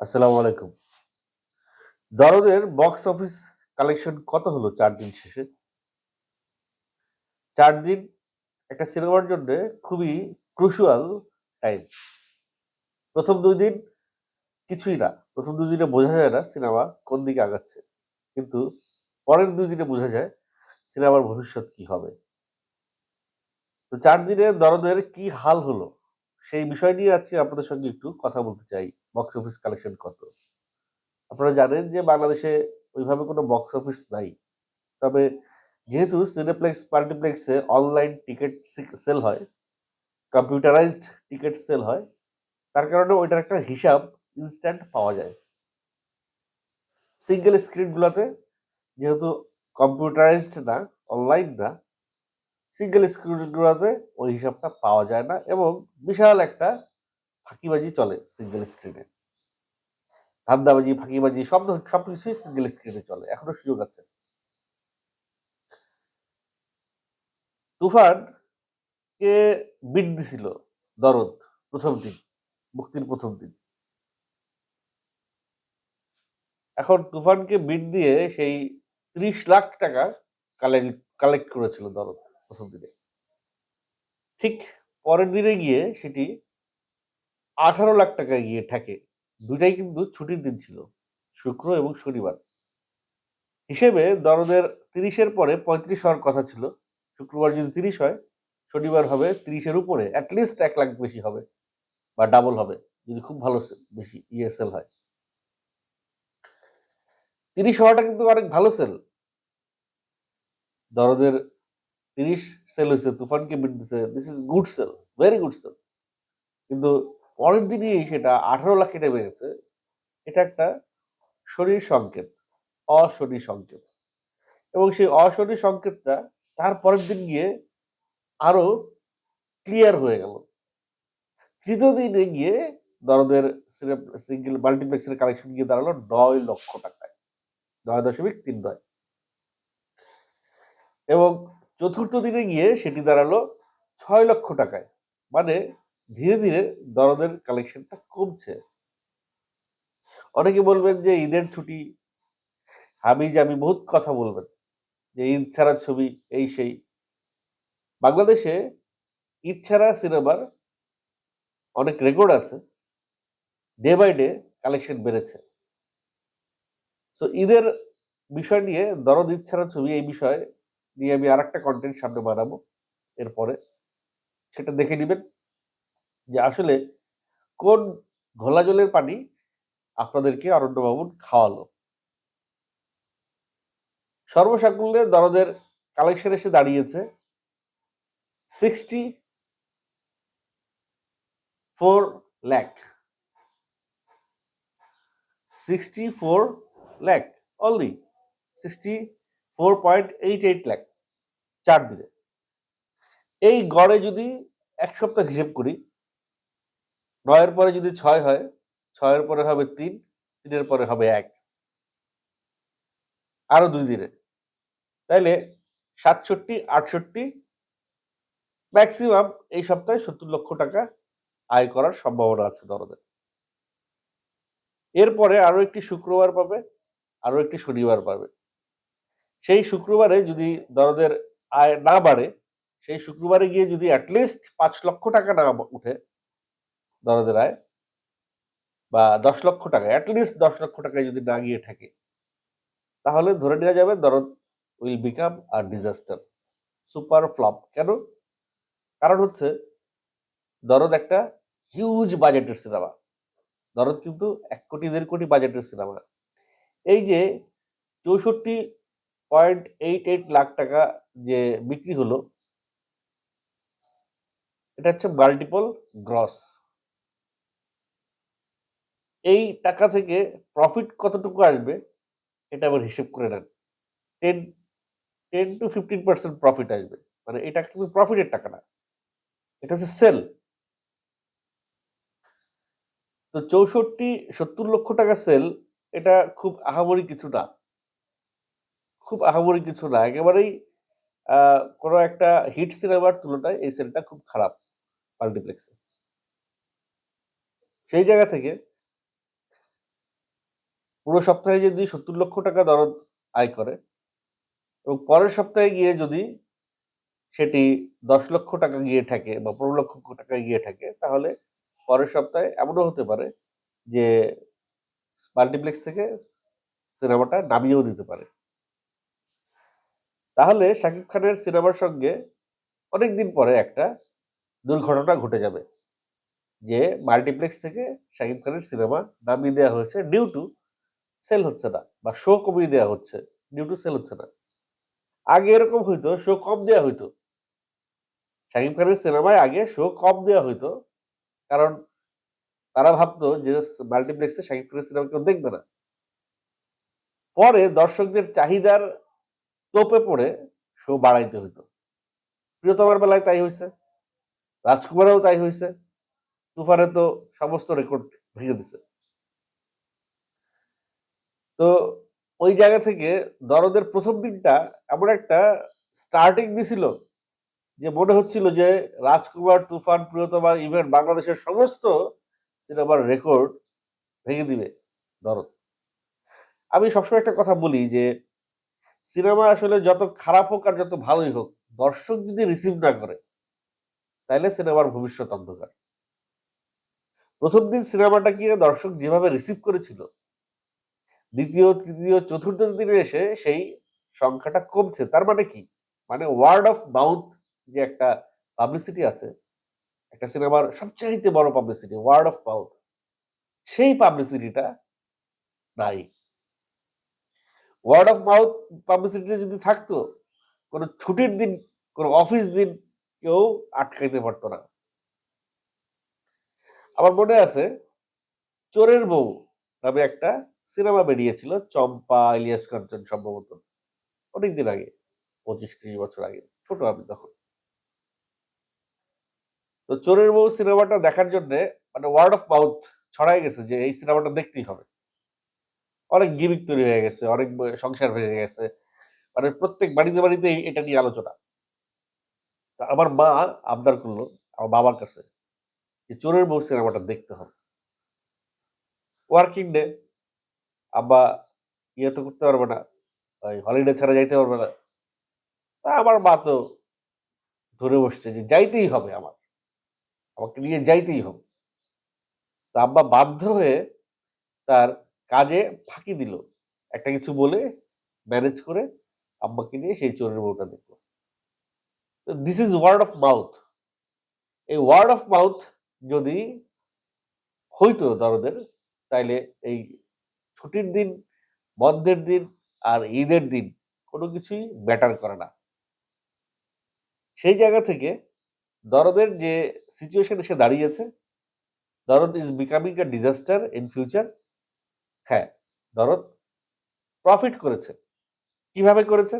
আসসালামু আলাইকুম। দরদের box office collection কত হলো চার দিন শেষে? চার দিন একটা সিনেমার জন্য খুবই ক্রুশাল টাইম প্রথম দুই দিন কিছুই না, প্রথম দুই দিনে বোঝা যায় না সিনেমা কোন দিকে আগাচ্ছে। কিন্তু পরের দুই দিনে বোঝা যায় সিনেমার ভবিষ্যৎ কি হবে। তো চার দিনে দরদের কি হাল হলো, সেই বিষয় নিয়ে আজকে আপনাদের সঙ্গে একটু কথা বলতে চাই। বক্স অফিস কালেকশন কত? আপনারা জানেন যে বাংলাদেশে ওইভাবে কোনো বক্স অফিস নাই। তবে যেহেতু সিনেপ্লেক্স মাল্টিপ্লেক্সে অনলাইন টিকিট সেল হয় কম্পিউটারাইজড টিকিট সেল হয়, তার কারণে ওইটার একটা হিসাব ইনস্ট্যান্ট পাওয়া যায়। সিঙ্গেল স্ক্রিনগুলোতে যেহেতু কম্পিউটারাইজড না অনলাইন না সিঙ্গেল স্ক্রিনগুলোতে ওই হিসাবটা পাওয়া যায় না এবং বিশাল একটা ফাঁকিবাজি চলে সিঙ্গেল স্ক্রিনে ধান্দাবাজি, ফাঁকিবাজি, সব সবকিছুই সিঙ্গেল স্ক্রিনে চলে, এখনও সুযোগ আছে। তুফান কে বিট দিছিল, দরদ, প্রথম দিন, মুক্তির প্রথম দিন। এখন তুফানকে বিট দিয়ে সেই ত্রিশ লাখ টাকা কালেক্ট করেছিল দরদ প্রথম দিনে। ঠিক পরের দিনে গিয়ে সেটি আঠারো লাখ টাকা গিয়ে ঠেকে। দুটাই কিন্তু ছুটির দিন ছিল, শুক্র এবং শনিবার। হিসেবে দরদের তিরিশের পরে পঁয়ত্রিশ হওয়ার কথা ছিল। শুক্রবার যদি তিরিশ হয়, শনিবার হবে তিরিশের উপরে অ্যাটলিস্ট এক লাখ বেশি হবে বা ডাবল হবে, যদি খুব ভালো বেশি ইএসএল হয়। তিরিশ হওয়াটা কিন্তু অনেক ভালো সেল দরদের তিরিশ সেল হয়েছে, তুফানকে বিট দিছে this is good sale very good sale কিন্তু পরের দিনই সেটা আঠারো লাখে নেমে গেছে এটা একটা শরীর সংকেত, অশরীর সংকেত। এবং সেই অশরীর সংকেতটা তার পরের দিন গিয়ে আরও ক্লিয়ার হয়ে গেল। তৃতীয় দিনে গিয়ে দরদের সিঙ্গেল মাল্টিপ্লেক্সের কালেকশন গিয়ে দাঁড়াল নয় লক্ষ টাকায়। নয় দশমিক তিন নয়। এবং চতুর্থ দিনে গিয়ে সেটি দাঁড়াল ছয় লক্ষ টাকায়। মানে ধীরে ধীরে দরদের কালেকশনটা কমছে। অনেকে বলবেন যে ঈদের ছুটি আমি যে আমি বহুত কথা বলবেন, যে ঈদ ছাড়া ছবি এই সেই। বাংলাদেশে ঈদ ছাড়া সিনেমার অনেক রেকর্ড আছে ডে বাই ডে কালেকশন বেড়েছে। সো ঈদের বিষয় নিয়ে, দরদ ঈদ ছাড়া ছবি এই বিষয়ে নিয়ে আমি আর একটা কন্টেন্ট সামনে বানাবো এরপরে। সেটা দেখে নেবেন। যে আসলে কোন ঘোলা জলের পানি আপনাদেরকে অরণ্য বাবুন খাওয়ালো? সর্বসাকুল্যে দরদের কালেকশন এসে দাঁড়িয়েছে sixty four lakh sixty four lakh only sixty four point eight eight lakh চার দিনে। এই গড়ে যদি এক সপ্তাহ হিসেব করি নয়ের পরে যদি ছয় হয়, ছয়ের পরে হবে তিন, তিনের পরে হবে এক। আরও দুই দিনে। তাইলে সাতষট্টি, আটষট্টি, ম্যাক্সিমাম এই সপ্তাহে সত্তর লক্ষ টাকা আয় করার সম্ভাবনা আছে দরদের। এরপরে আরও একটি শুক্রবার পাবে, আরও একটি শনিবার পাবে। সেই শুক্রবারে যদি দরদের আয় না বাড়ে, সেই শুক্রবারে গিয়ে যদি অ্যাটলিস্ট পাঁচ লক্ষ টাকা না উঠে দরদের আয় বা দশ লক্ষ টাকা অ্যাটলিস্ট দশ লক্ষ টাকায় যদি না গিয়ে থাকে, তাহলে ধরে নেওয়া যাবে Dorod will become are disaster super flop কেন? কারণ হচ্ছে দরদ একটা হিউজ বাজেটের সিনেমা দরদ কিন্তু এক কোটি, দেড় কোটি বাজেটের সিনেমা এই যে চৌষট্টি পয়েন্ট এইট এইট লাখ টাকা যে বিক্রি হলো, এটা হচ্ছে মাল্টিপল গ্রস এই টাকা থেকে প্রফিট কতটুকু আসবে, এটা আবার হিসেব করে নেন। Ten ten to fifteen percent profit আসবে। মানে এটা কিন্তু প্রফিটের টাকা না। এটা হচ্ছে সেল তো চৌষট্টি, সত্তর লক্ষ টাকা সেল এটা খুব আহামরি কিছু না। খুব আহামরি কিছু না। একেবারেই কোনো একটা হিট সিনেমার তুলনায় এই সেলটা খুব খারাপ মাল্টিপ্লেক্সে সেই জায়গা থেকে পুরো সপ্তাহে যদি সত্তর লক্ষ টাকা দরদ আয় করে এবং পরের সপ্তাহে গিয়ে যদি সেটি দশ লক্ষ টাকা গিয়ে থাকে বা পনেরো লক্ষ টাকা গিয়ে থাকে তাহলে পরের সপ্তাহে এমনও হতে পারে যে মাল্টিপ্লেক্স থেকে সিনেমাটা নামিয়েও দিতে পারে। তাহলে শাকিব খানের সিনেমার সঙ্গে অনেক দিন পরে একটা দুর্ঘটনা ঘটে যাবে, যে মাল্টিপ্লেক্স থেকে শাকিব খানের সিনেমা নামিয়ে দেওয়া হয়েছে ডিউ টু সেল হচ্ছে না বা শো কমিয়ে দেওয়া হচ্ছে ডিউ টু সেল হচ্ছে না। আগে এরকম হইতো শো কম দেওয়া হইতো। শাকিব খানের সিনেমায় আগে শো কম দেওয়া হইতো, কারণ তারা ভাবতো যে মাল্টিপ্লেক্সে শাকিব খানের সিনেমা কেউ দেখবে না। পরে দর্শকদের চাহিদার তোপে পড়ে শো বাড়াইতে হইতো। প্রিয়তমার বেলায় তাই হয়েছে রাজকুমারেও তাই হয়েছে তুফানে তো সমস্ত রেকর্ড ভেঙে দিছে। তো ওই জায়গা থেকে দরদের প্রথম দিনটা এমন একটা স্টার্টিং দিছিল যে মনে হচ্ছিল যে রাজকুমার তুফান, প্রিয়তমা ইভেন বাংলাদেশের সমস্ত সিনেমার রেকর্ড ভেঙে দিবে দরদ। আমি সবসময় একটা কথা বলি যে সিনেমা আসলে যত খারাপ হোক আর যত ভালোই হোক, দর্শক যদি রিসিভ না করে তাহলে সিনেমার ভবিষ্যৎ অন্ধকার। প্রথম দিন সিনেমাটা সিনেমাটাকে দর্শক যেভাবে রিসিভ করেছিল দ্বিতীয়, তৃতীয়, চতুর্থ দিনে এসে সেই সংখ্যাটা কমছে। তার মানে কি? মানে ওয়ার্ড অফ মাউথ যে একটা পাবলিসিটি আছে, একটা সিনেমার সবচাইতে বড় পাবলিসিটি ওয়ার্ড অফ মাউথ সেই পাবলিসিটিটা নাই। ওয়ার্ড অফ মাউথ পাবলিসিটি যদি থাকতো, কোনো ছুটির দিন, কোনো অফিস দিন কেউ আটকাইতে পারতো না। আমার মনে আছে, চোরের বউ নামে একটা সিনেমা বেরিয়েছিল, চম্পা, ইলিয়াস কাঞ্চন সম্ভবত। অনেকদিন আগে, পঁচিশ ত্রিশ বছর আগে, ছোট আমি তখন। তো চোরের বউ সিনেমাটা দেখার জন্য মানে ওয়ার্ড অফ মাউথ ছড়াই গেছে যে এই সিনেমাটা দেখতেই হবে। অনেক গিমিক তৈরি হয়ে গেছে, অনেক সংসার হয়ে গেছে। মানে প্রত্যেক বাড়িতে বাড়িতে এটা নিয়ে আলোচনা। তা আমার মা আবদার করল, আমার বাবার কাছে, যে চোরের বউ সিনেমাটা দেখতে হবে। ওয়ার্কিং ডে আব্বা ইয়ে তো করতে পারবে না। ওই হলিডে ছাড়া যাইতে পারবে না। তা আমার মা তো ধরে বসছে যে যাইতেই হবে আমার। আমাকে নিয়ে যাইতেই হবে। তা আব্বা বাধ্য হয়ে তার কাজে ফাঁকি দিল। একটা কিছু বলে ম্যানেজ করে আব্বাকে নিয়ে সেই চোরের বউটা দেখল। This is word of mouth এই ওয়ার্ড অফ মাউথ যদি হইতো দরদের, তাইলে এই ছুটির দিন, বন্ধের দিন আর ঈদের দিন কোনো কিছুই ব্যাটার করে না। সেই জায়গা থেকে দরদের যে সিচুয়েশন এসে দাঁড়িয়েছে, Dorod is becoming a disaster in future হ্যাঁ দরদ প্রফিট করেছে। কীভাবে করেছে?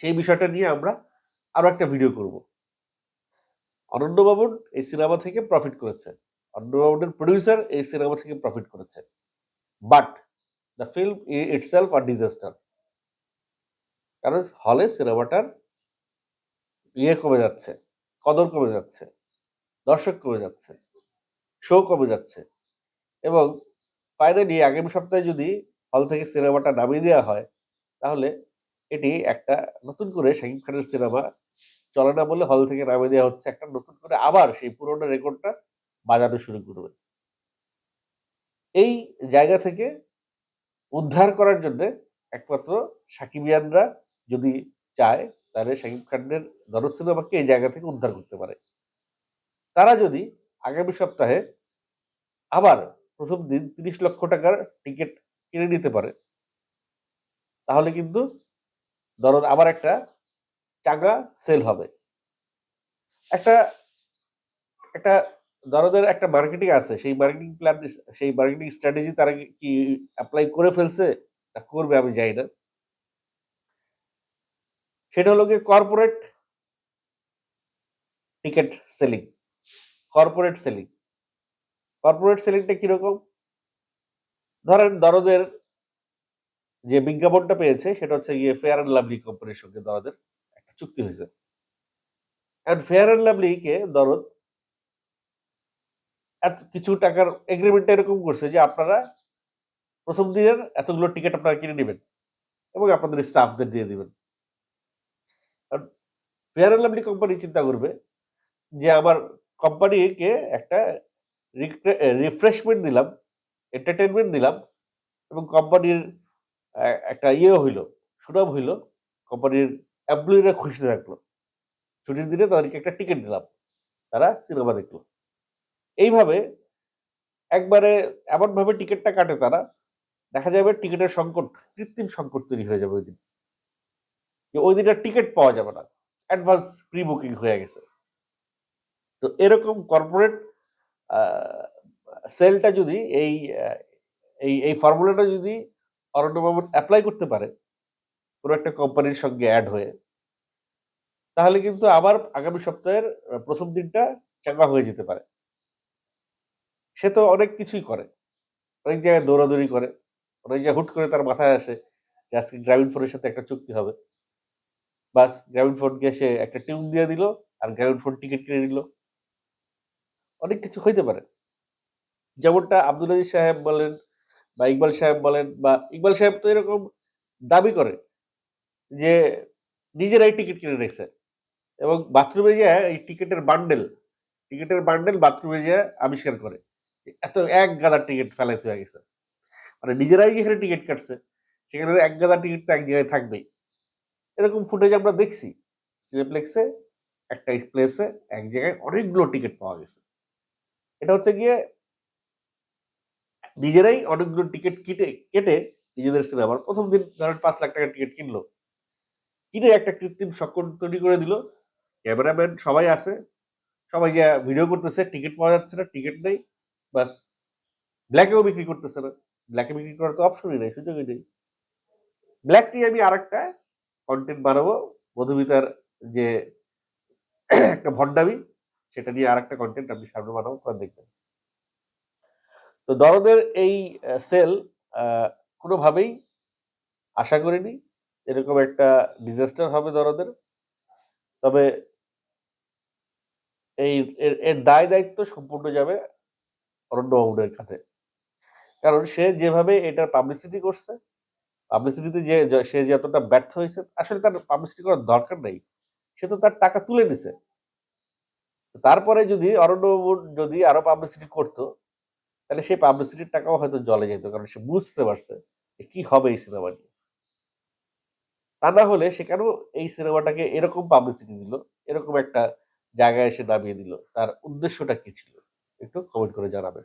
সেই বিষয়টা নিয়ে আমরা আরও একটা ভিডিও করব। অনন্য এই সিনেমা থেকে প্রফিট করেছে। অনন্য বাবুনের প্রডিউসার এই সিনেমা থেকে প্রফিট করেছে। But the film itself are disaster কারণ হলে সিনেমাটার ইয়ে কমে যাচ্ছে কদর কমে যাচ্ছে দর্শক কমে যাচ্ছে শো কমে যাচ্ছে এবং ফাইনালি আগামী সপ্তাহে যদি হল থেকে সিনেমাটা নামিয়ে দেওয়া হয়, তাহলে এটি একটা নতুন করে শাকিব খানের সিনেমা চলে না বলে হল থেকে নামিয়ে দেওয়া হচ্ছে। একটা নতুন করে আবার সেই পুরোনো রেকর্ডটা বাজানো শুরু করবে। এই জায়গা থেকে উদ্ধার করার জন্য একমাত্র সাকিবিয়ানরা যদি চায়, তাহলে শাকিব খানের দরদ সিনেমাকে এই জায়গা থেকে উদ্ধার করতে পারে। তারা যদি আগামী সপ্তাহে আবার প্রথম দিন তিরিশ লক্ষ টাকার টিকিট কিনে নিতে পারে, তাহলে কিন্তু দরদ আবার একটা চাঙ্গা সেল হবে। একটা একটা দরদের একটা মার্কেটিং আছে, সেই মার্কেটিং প্ল্যান সেই মার্কেটিং স্ট্র্যাটেজি তারা কি অ্যাপ্লাই করে ফেলছে তা করবে আমি যাই না। সেটা হলো গিয়ে corporate ticket selling corporate selling corporate সেলিংটা কীরকম? ধরেন দরদের যে বিজ্ঞাপনটা পেয়েছে, সেটা হচ্ছে গিয়ে ফেয়ার অ্যান্ড লাভলি কোম্পানির সঙ্গে দরদের একটা চুক্তি হয়েছে। অ্যান্ড ফেয়ার অ্যান্ড লাভলিকে দরদ এত কিছু টাকার এগ্রিমেন্টটা এরকম করছে যে আপনারা প্রথম দিনের এতগুলো টিকিট আপনারা কিনে নেবেন এবং আপনাদের স্টাফদের দিয়ে দিবেন। ফেয়ার অ্যান্ড লাভলি কোম্পানি চিন্তা করবে যে আমার কোম্পানিকে একটা রিফ্রেশমেন্ট দিলাম এন্টারটেনমেন্ট দিলাম এবং কোম্পানির একটা ইয়ে হইল, সুনাম হইল কোম্পানির এমপ্লয়িরা খুশি থাকল। ছুটির দিনে তাদেরকে একটা টিকিট দিলাম, তারা সিনেমা দেখল। এইভাবে একবারে এমনভাবে টিকিটটা কাটে তারা, দেখা যাবে টিকিটের সংকট, কৃত্রিম সংকট তৈরি হয়ে যাবে ওই দিন। ওই দিনটা টিকিট পাওয়া যাবে না অ্যাডভান্স প্রি বুকিং হয়ে গেছে। তো এরকম কর্পোরেট সেলটা যদি এই এই এই ফর্মুলাটা যদি অরণ্যবাবু অ্যাপ্লাই করতে পারে, কোনো একটা কোম্পানির সঙ্গে অ্যাড হয়ে, তাহলে কিন্তু আবার আগামী সপ্তাহের প্রথম দিনটা চাঙ্গা হয়ে যেতে পারে। সে তো অনেক কিছুই করে। অনেক জায়গায় দৌড়াদৌড়ি করে, অনেক জায়গায় হুট করে তার মাথায় আসে যে আজকে গ্রামীণ ফোনের সাথে একটা চুক্তি হবে। বাস গ্রামীণ ফোনকে সে একটা টিউন দিয়ে দিল আর গ্রামীণ ফোন টিকিট কিনে নিল। অনেক কিছু হইতে পারে। যেমনটা আব্দুল আজিজ সাহেব বলেন বা ইকবাল সাহেব বলেন বা ইকবাল সাহেব তো এরকম দাবি করে যে নিজেরাই টিকিট কিনে রেখেছে এবং বাথরুমে গিয়ে এই টিকিটের বান্ডেল টিকিটের বান্ডেল বাথরুমে গিয়ে আবিষ্কার করে। এত এক গাদার টিকিট ফেলাইতে হয়ে গেছে। মানে নিজেরাই যেখানে টিকিট কাটছে, সেখানে এক গাদা টিকিট তো এক জায়গায় থাকবেই। এরকম ফুটেজ আমরা দেখছি। সিনেপ্লেক্সে একটা প্লেসে এক জায়গায় অনেকগুলো টিকিট পাওয়া গেছে। এটা হচ্ছে গিয়ে নিজেরাই অনেকগুলো টিকিট কেটে কেটে নিজেদের সিনেমার প্রথম দিন ধরেন পাঁচ লাখ টাকার টিকিট কিনলো। কিনে একটা কৃত্রিম সংকট তৈরি করে দিল। ক্যামেরাম্যান সবাই আছে। সবাই যা ভিডিও করতেছে টিকিট পাওয়া যাচ্ছে না টিকিট নেই। বাস ব্ল্যাকেও বিক্রি করতেছে না। ব্ল্যাকে বিক্রি করার তো অপশনই নেই, সুযোগই নেই। ব্ল্যাক নিয়ে আমি আর একটা কন্টেন্ট বানাবো, মধুমিতার যে একটা ভণ্ডামি, সেটা নিয়ে আর একটা কন্টেন্ট আপনি সামনে বানাবো আপনারা দেখবেন তো দরদের এই সেল কোনোভাবেই আশা করিনি, এরকম একটা ডিজাস্টার হবে দরদের। তবে এই এর দায় দায়িত্ব সম্পূর্ণ যাবে অরণ্য বাবুদের কাছে কারণ সে যেভাবে এটার পাবলিসিটি করছে পাবলিসিটিতে যে, যে- সে যতটা ব্যর্থ হয়েছে, আসলে তার পাবলিসিটি করার দরকার নেই। সে তো তার টাকা তুলে নিছে। তারপরে যদি অরণ্যবাবুর যদি আরও পাবলিসিটি করতো, তাহলে সেই পাবলিসিটির টাকাও হয়তো জলে যেত, কারণ সে বুঝতে পারছে যে কি হবে এই সিনেমা নিয়ে। তা না হলে সে কেন এই সিনেমাটাকে এরকম পাবলিসিটি দিল, এরকম একটা জায়গায় এসে নামিয়ে দিল, তার উদ্দেশ্যটা কি ছিল? একটু কমেন্ট করে জানাবেন।